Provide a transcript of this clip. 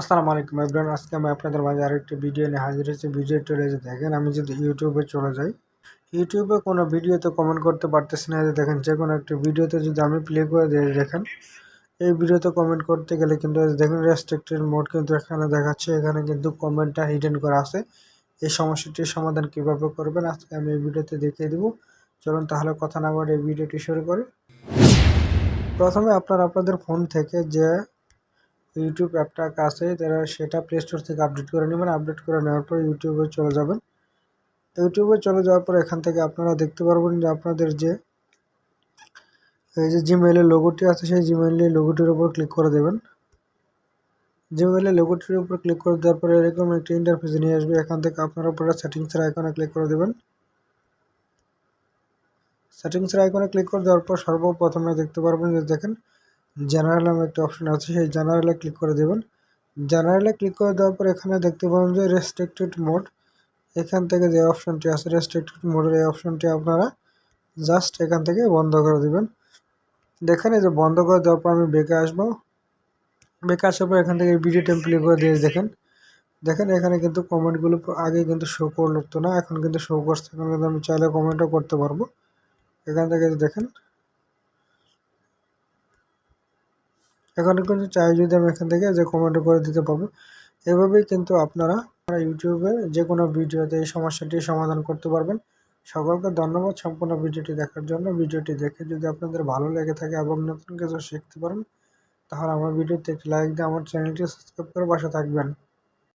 আসসালামু আলাইকুম এভরিওয়ান, আজকে আমি আপনাদের মাঝে আরেকটি ভিডিও নিয়ে হাজির হয়েছি। ভিডিও চলে যে দেখেন, আমি যদি ইউটিউবে চলে যাই, ইউটিউবে কোনো ভিডিওতে কমেন্ট করতে পারতেছি না। যে দেখেন, যে কোনো একটি ভিডিওতে যদি আমি প্লে করে দিয়ে দেখেন, এই ভিডিওতে কমেন্ট করতে গেলে কিন্তু দেখেন রেস্ট্রিক্টেড মোড কিন্তু এখানে দেখাচ্ছে। এখানে কিন্তু কমেন্টটা হিডেন করা আছে। এই সমস্যাটির সমাধান কীভাবে করবেন, আজকে আমি এই ভিডিওতে দেখিয়ে দেবো। চলুন তাহলে কথা না বলে এই ভিডিওটি শুরু করি। প্রথমে আপনারা আপনাদের ফোন থেকে যে ইউটিউব অ্যাপটা কাছে তারা সেটা প্লে স্টোর থেকে আপডেট করে নেবেন। আপডেট করে নেওয়ার পর ইউটিউবে চলে যাবেন। ইউটিউবে চলে যাওয়ার পর এখান থেকে আপনারা দেখতে পারবেন যে আপনাদের যে, এই যে জিমেইলের লোগোটি আছে, সেই জিমেইলের লোগোটির উপর ক্লিক করে দেবেন। জিমেইলের লোগোটির উপর ক্লিক করে দেওয়ার পরে এরকম একটি ইন্টারফেস নিয়ে আসবে। এখান থেকে আপনারা উপরে সেটিংসের আইকনে ক্লিক করে দেবেন। সেটিংসের আইকনে ক্লিক করে দেওয়ার পর সর্বপ্রথমে দেখতে পারবেন যে দেখেন জেনারেল নামে একটা অপশন আছে, সেই জেনারেলে ক্লিক করে দেবেন। জেনারেলে ক্লিক করে দেওয়ার পর এখানে দেখতে পাবেন যে রেস্ট্রিক্টেড মোড এখান থেকে যে অপশনটি আছে রেস্ট্রিক্টেড মোডের এই অপশনটি আপনারা জাস্ট এখান থেকে বন্ধ করে দেবেন। দেখেন এই যে বন্ধ করে দেওয়ার পর আমি বেঁকে আসব। বেঁকে আসার পর এখান থেকে ভিডিও টেম্পলি করে দিয়ে দেখেন। দেখেন এখানে কিন্তু কমেন্টগুলো আগে কিন্তু শো করতো না, এখন কিন্তু শো করছে। এখন কিন্তু আমি চাইলে কমেন্টও করতে পারব। এখান থেকে দেখেন। এখন কিন্তু চাই যদি আমি এখান থেকে যে কমেন্ট করে দিতে পারব। এভাবেই কিন্তু আপনারা ইউটিউবে যে কোনো ভিডিওতে এই সমস্যাটি সমাধান করতে পারবেন। সকলকে ধন্যবাদ সম্পূর্ণ ভিডিওটি দেখার জন্য। ভিডিওটি দেখে যদি আপনাদের ভালো লেগে থাকে এবং নতুন কিছু শিখতে পারেন, তাহলে আমার ভিডিওতে একটি লাইক দিয়ে আমার চ্যানেলটি সাবস্ক্রাইব করে বসে থাকবেন।